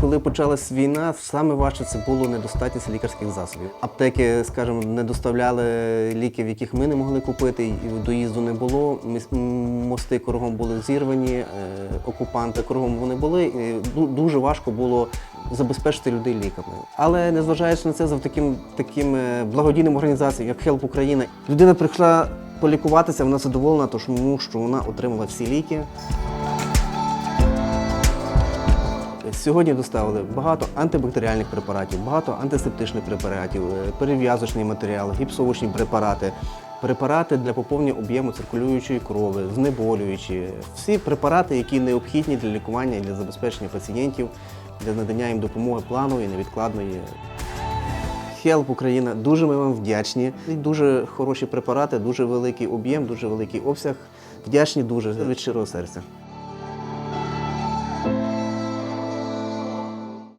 Коли почалась війна, саме важче це було недостатність лікарських засобів. Аптеки, скажімо, не доставляли ліків, яких ми не могли купити, і доїзду не було. Мости кругом були зірвані, е, окупанти кругом вони були. І дуже важко було забезпечити людей ліками. Але незважаючи на це, за таким таким е, благодійним організаціям, як Help Україна, людина прийшла полікуватися, вона задоволена, тому що вона отримала всі ліки. Сьогодні доставили багато антибактеріальних препаратів, багато антисептичних препаратів, е, перев'язочний матеріал, гіпсовочні препарати, препарати для поповнення об'єму циркулюючої крови, знеболюючі. Всі препарати, які необхідні для лікування і для забезпечення пацієнтів, для надання їм допомоги планової, невідкладної. Help Україна, дуже ми вам вдячні. Дуже хороші препарати, дуже великий об'єм, дуже великий обсяг. Вдячні дуже від щирого серця.